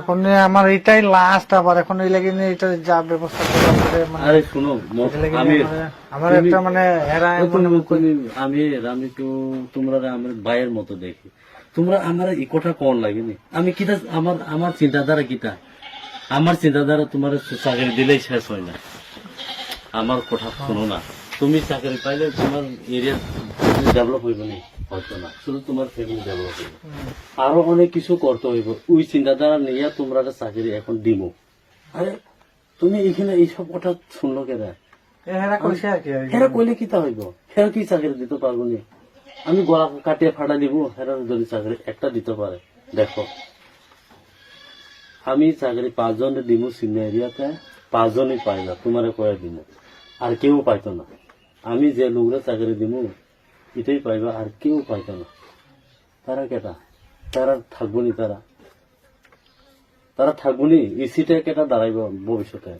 এখন আমার এটাই লাস্ট আবার এখন এই লাগে এটা যা ব্যবস্থা করা মানে আরে শুনো ম- এটা লাগে আমি আমার- একটা মানে হেরা আমি আমি তো তোমরা আমার ভাইয়ের মতো দেখি। তোমরা আমার এই কথা কোন লাগেনি আমি কিটা আমার আমার চিন্তাধারা কিটা আমার চিন্তাধারা তোমার চাকরি দিলেই শেষ হয় না। আমার কথা শোনো না। তুমি চাকরি পাইলে তোমার এরিয়া ডেভেলপ হইব না। হয়তো না শুধু তোমার ফ্যামিলি ডেভেলপ হইব। আরও অনেক কিছু করতে হইব। ওই চিন্তাধারা নিয়ে তোমরা চাকরি এখন দিমো। আরে তুমি এখানে এইসব কথা শুনলো কেনা? হেরা কি হেরা কইলে কি তা হইব? হেরা কি চাকরি দিতে পারব নি? আমি গলা কাটিয়ে ফাটা দিব হেরা যদি চাকরি একটা দিতে পারে। দেখো আমি চাকরি পাঁচজনে দিব সিনিয়র এরিয়াতে পাঁচজনই পাই না তোমারে কয়ে দিব আর কেউ পাইতো না। আমি যে লোকরা চাকরি দিব এটাই পাইবা আর কেউ পাইতো না। তারা কেটা? তারা থাকব নি তারা। তারা থাকব নি এই সিটে কেটা দাঁড়াইব ভবিষ্যতে।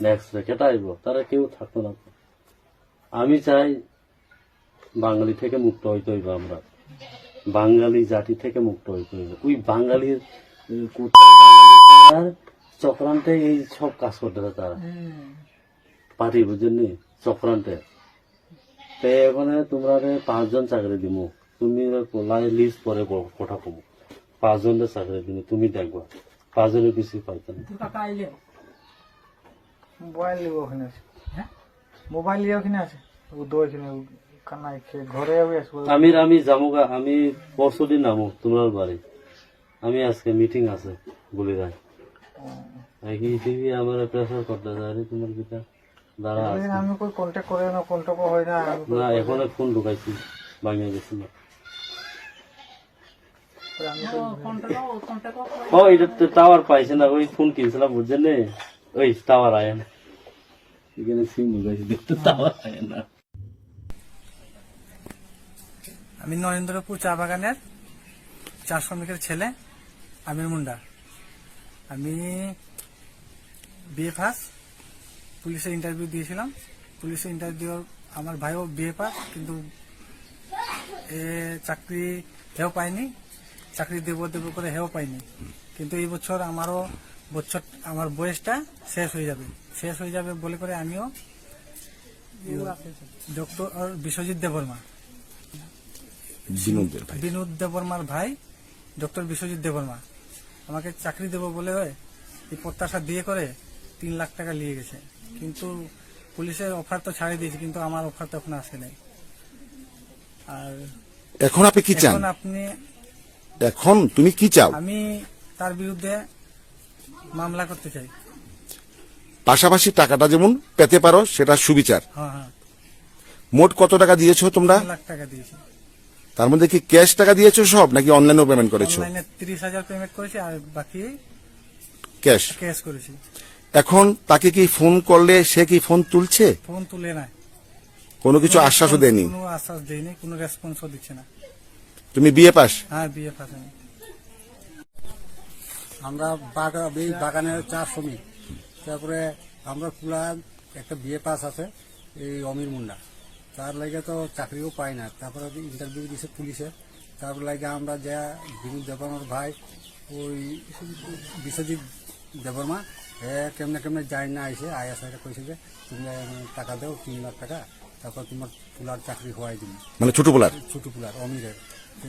নেক্সট কেটা আইব? তারা কেউ থাকতো না। আমি চাই বাঙালি থেকে মুক্ত হইতে হইব আমরা। বাঙালি জাতি থেকে মুক্ত হইতে হইব। ওই বাঙালির চক্রান্তে এই সব কাজ করতেছে তারা। পার্টি বুঝছেন চক্রান্তে। তে এখানে তোমরা পাঁচজন চাকরি দিব তুমি পোলাই লিস্ট পরে কব। পাঁচজনের চাকরি দিব তুমি দেখবা। পাঁচজনের বেশি পাইতো না মোবাইল লিব ওখানে আছে। মোবাইল লিয়ে ওখানে আছে। ঘরে আমি আমি যামুগা। আমি পরশু দিন নামু তোমার বাড়ি আমি আজকে মিটিং আছে বলিরায় এই টিভি আমার প্রেসার করতে যায় তোমার কিটা আমি কই কন্ট্যাক্ট করে না হয় না আমি না এখন ফোন ঢুকাইছি ভাঙিয়ে গেছি না। ও এটা তো টাওয়ার পাইছে না ওই ফোন কিনছিলাম বুঝছেন ওই টাওয়ার আয় না। এখানে সিম ঢুকাইছি দেখতে টাওয়ার আয় না। আমি নরেন্দ্রপুর চা বাগানের চা শ্রমিকের ছেলে আমির মুন্ডা। আমি বিএ পাস পুলিশের ইন্টারভিউ দিয়েছিলাম। পুলিশের ইন্টারভিউ আমার ভাইও বিএ পাস কিন্তু এ চাকরি হেও পাইনি চাকরি দেবো দেবো করে হেও পাইনি কিন্তু এই বছর আমারও বছর আমার বয়সটা শেষ হয়ে যাবে। শেষ হয়ে যাবে বলে করে আমিও ডক্টর বিশ্বজিৎ দেববর্মা বিনোদ দেববর্মার ভাই। ডক্টর বিশ্বজিৎ দেববর্মা আমাকে চাকরি দেবো বলে এই প্রত্যাশা দিয়ে করে তিন লাখ টাকা নিয়ে গেছে। কিন্তু পুলিশের অফার তো ছাড়িয়ে দিয়েছে কিন্তু আমার অফার তো এখন আসে নাই। আর এখন আপনি কি চান? এখন আপনি এখন তুমি কি চাও? আমি তার বিরুদ্ধে মামলা করতে চাই। পাশাপাশি টাকাটা যেমন পেতে পারো সেটা সুবিচার। হ্যাঁ হ্যাঁ। মোট কত টাকা দিয়েছ তোমরা? তিন লাখ টাকা দিয়েছি। তার মধ্যে কি ক্যাশ টাকা দিয়েছ সব নাকি অনলাইনেও পেমেন্ট করেছ? অনলাইনে তিরিশ হাজার পেমেন্ট করেছি আর বাকি ক্যাশ। ক্যাশ করেছি। এখন তাকে কি ফোন করলে সে কি ফোন তুলছে? ফোন তুলে নাই। কোনো কিছু আশ্বাসও দেয়নি? কোনো আশ্বাস দেয়নি কোনো রেসপন্সও দিচ্ছে না। তুমি বিয়ে পাস? হ্যাঁ বিয়ে পাস আমি। আমরা বাগা এই বাগানের চা শ্রমিক। তারপরে আমরা পুরা একটা বিয়ে পাস আছে এই অমির মুন্ডা। তার লাগে তো চাকরিও পাই না। তারপরে ইন্টারভিউ দিছে পুলিশে। তারপর লাগে আমরা যা বিনু দেবর্মার ভাই ওই বিশ্বজিৎ দেবর্মা এ কেমনে কেমনে যায় না আইসে আয়া সাইডে কইছে যে তুমি টাকা দাও তিন লাখ টাকা তারপর তোমার পুলার চাকরি হওয়াই দিন মানে ছোট বলার ছোট পুলার অমিরের।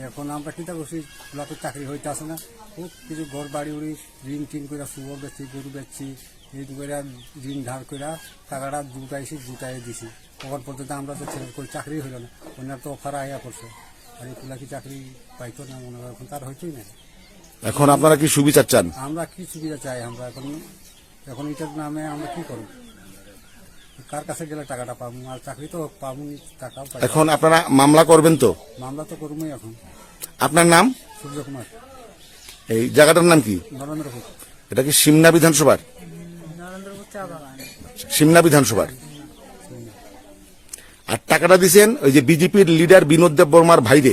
এখন আমরা চিন্তা করছি পুলা তো চাকরি হইতে আসে না। খুব কিছু ঘর বাড়ি উড়ি ঋণ টিন করে শুয়োর বেচছি গরু বেচছি এই করে ঋণ ধার করে টাকাটা জুটাইছি জুটাই দিছি। তখন পর্যন্ত আমরা তো ছেলে কোনো চাকরি হইল না ওনার তো অফার আয়া করছে আর এই পুলা কি চাকরি পাইতো না মনে হয় এখন তার হইতোই না। এখন আপনারা কি সুবিচার চান? আমরা কি সুবিধা চাই আমরা এখন? এখন এটার নামে আমরা কি করব? কার কাছে গেলে টাকাটা পাবো? আর চাকরি তো পাবো পাই। এখন আপনারা মামলা করবেন তো? মামলা তো করবোই এখন। আপনার নাম? সূর্য কুমার। এই জায়গাটার নাম কি? নরেন্দ্রপুর এটা কি সিমনা বিধানসভার? নরেন্দ্রপুর সিমনা বিধানসভার। আর টাকাটা দিছেন ওই যে বিজেপির লিডার বিনোদ দেব বর্মার ভাইরে।